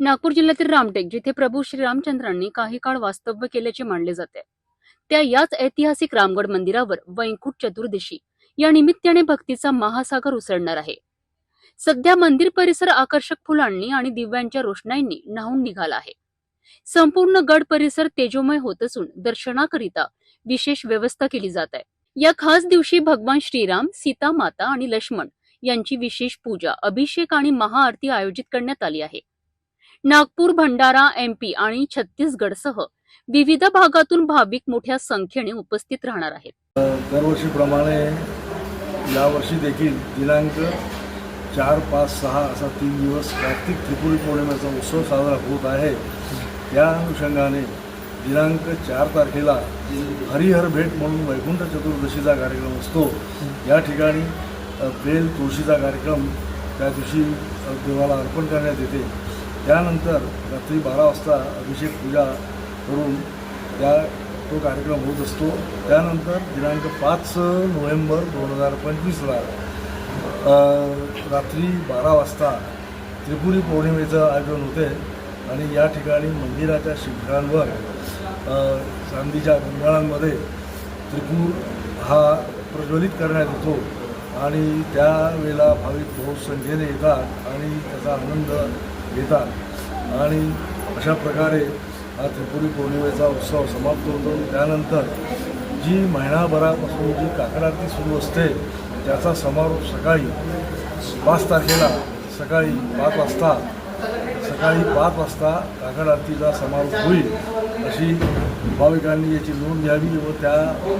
नागपूर जिल्ह्यातील रामटेक जिथे प्रभू श्रीरामचंद्रांनी काही काळ वास्तव्य केल्याचे मानले जाते. त्या याच ऐतिहासिक रामगड मंदिरावर वैंकुट चतुर्दशी या निमित्ताने भक्तीचा महासागर उसळणार आहे. सध्या मंदिर परिसर आकर्षक फुलांनी आणि दिव्यांच्या रोषणाईंनी न्हावून निघाला आहे. संपूर्ण गड परिसर तेजोमय होत असून दर्शनाकरिता विशेष व्यवस्था केली जात आहे. या खास दिवशी भगवान श्रीराम सीता माता आणि लक्ष्मण यांची विशेष पूजा अभिषेक आणि महाआरती आयोजित करण्यात आली आहे. नागपूर भंडारा एमपी आणि छत्तीसगडसह विविध भागातून भाविक मोठ्या संख्येने उपस्थित राहणार आहेत. दरवर्षीप्रमाणे यावर्षी देखील दिनांक चार पाच सहा असा तीन दिवस कार्तिक त्रिपुरी पौर्णिमेचा उत्सव साजरा होत आहे. या अनुषंगाने दिनांक चार तारखेला हरिहर भेट म्हणून वैकुंठ चतुर्दशीचा कार्यक्रम असतो. या ठिकाणी बेल तुळशीचा कार्यक्रम त्या दिवशी देवाला अर्पण करण्यात येते. त्यानंतर रात्री बारा वाजता अभिषेक पूजा करून त्या तो कार्यक्रम होत असतो. त्यानंतर दिनांक पाच नोव्हेंबर दोन हजार पंचवीसला रात्री बारा वाजता त्रिपुरी पौर्णिमेचं आयोजन होते आणि या ठिकाणी मंदिराच्या शिखरांवर चांदीच्या गंगाळांमध्ये त्रिपूर हा प्रज्वलित करण्यात येतो आणि त्यावेळेला भाविक बहुत संख्येने येतात आणि त्याचा आनंद घेतात. आणि अशा प्रकारे हा त्रिपुरी पौर्णिमेचा उत्सव समाप्त होतो. त्यानंतर जी महिनाभरापासून जी काकड आरती सुरू असते त्याचा समारोप सकाळी पाच तारखेला सकाळी पाच वाजता सकाळी पाच वाजता काकड आरतीचा समारोप होईल. अशी भाविकांनी याची नोंद घ्यावी व त्या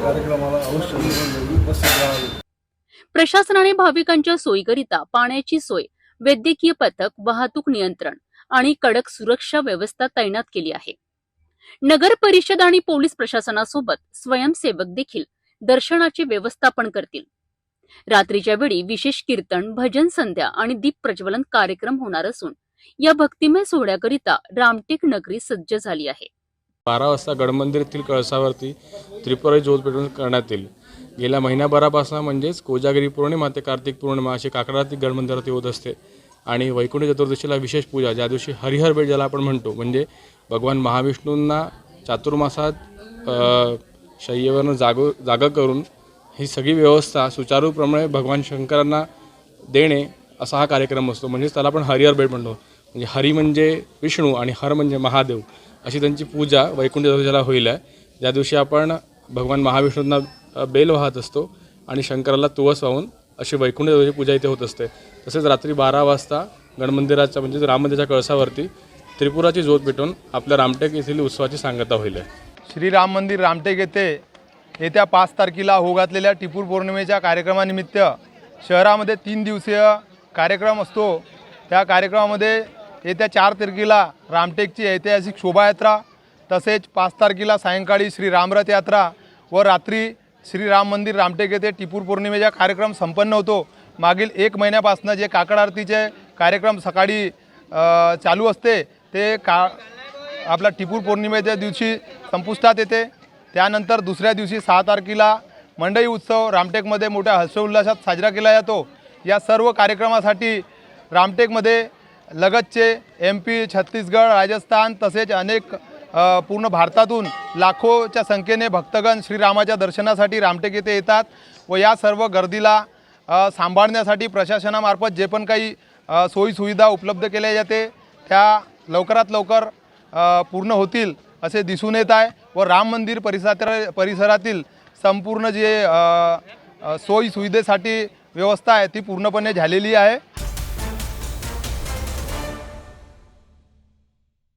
कार्यक्रमाला अवश्य नोंद घ्यावी उपस्थित राहावी. प्रशासनाने भाविकांच्या सोयीकरिता पाण्याची सोय वैद्यकीय पथक वाहतूक नियंत्रण आणि कडक सुरक्षा व्यवस्था तैनात केली आहे. नगर परिषद आणि पोलीस प्रशासनासोबत स्वयंसेवक देखील दर्शनाचे व्यवस्थापन करतील. रात्रीच्या वेळी विशेष कीर्तन भजन संध्या आणि दीप प्रज्वलन कार्यक्रम होणार असून या भक्तिमय सोहळ्याकरिता रामटेक नगरी सज्ज झाली आहे. बारा वाजता गडमंदिर येथील कळसावरती त्रिपुरा ज्योत पेटवून करण्यात येईल. गेल्या महिन्याभरापासून म्हणजेच कोजागिरी पौर्णिमा ते कार्तिक पौर्णिमा अशी काकडाती गडमंदिरात होत असते. आणि वैकुंठ चतुर्दशीला विशेष पूजा ज्या दिवशी हरिहर बेट ज्याला आपण म्हणतो म्हणजे भगवान महाविष्णूंना चातुर्मासात शय्येवरनं जागो जागा करून ही सगळी व्यवस्था सुचारूप्रमाणे भगवान शंकरांना देणे असा हा कार्यक्रम असतो. म्हणजेच त्याला आपण हरिहर बेट म्हणतो. म्हणजे हरी म्हणजे विष्णू आणि हर म्हणजे महादेव अशी त्यांची पूजा वैकुंठ चतुर्दशीला होईल आहे. ज्या दिवशी आपण भगवान महाविष्णूंना बेल वाहत असतो आणि शंकराला तुळस वाहून अशी वैकुंठ पूजा इथे होत असते. तसेच रात्री बारा वाजता गणमंदिराच्या म्हणजे राम मंदिराच्या कळसावरती त्रिपुराची ज्योत पेटवून आपल्या रामटेक येथील उत्सवाची सांगता होईल. श्रीराम मंदिर रामटेक येथे येत्या पाच तारखेला होगातलेल्या टिपूर पौर्णिमेच्या कार्यक्रमानिमित्त शहरामध्ये तीन दिवसीय कार्यक्रम असतो. त्या कार्यक्रमामध्ये येत्या चार तारखेला रामटेकची ऐतिहासिक शोभायात्रा तसेच पाच तारखेला सायंकाळी श्री रामरथ यात्रा व रात्री श्रीराम मंदिर रामटेक येथे टिपूर पौर्णिमेचा कार्यक्रम संपन्न होतो. मागील एक महिन्यापासून जे काकड आरतीचे कार्यक्रम सकाळी चालू असते ते का आपला टिपूर पौर्णिमेच्या दिवशी संपुष्टात येते. त्यानंतर दुसऱ्या दिवशी सहा तारखेला मंडई उत्सव रामटेकमध्ये मोठ्या हर्षोल्लासात साजरा केला जातो. या सर्व कार्यक्रमासाठी रामटेकमध्ये लगतचे एम पी छत्तीसगड राजस्थान तसेच अनेक पूर्ण भारतातून लाखोच्या संख्येने भक्तगण श्रीरामाच्या दर्शनासाठी रामटेक येथे येतात व या सर्व गर्दीला सांभाळण्यासाठी प्रशासनामार्फत जे पण काही सोयीसुविधा उपलब्ध केल्या जाते त्या लवकरात लवकर पूर्ण होतील असे दिसून येत आहे व राम मंदिर परिसरात परिसरातील संपूर्ण जे सोयीसुविधेसाठी व्यवस्था आहे ती पूर्णपणे झालेली आहे.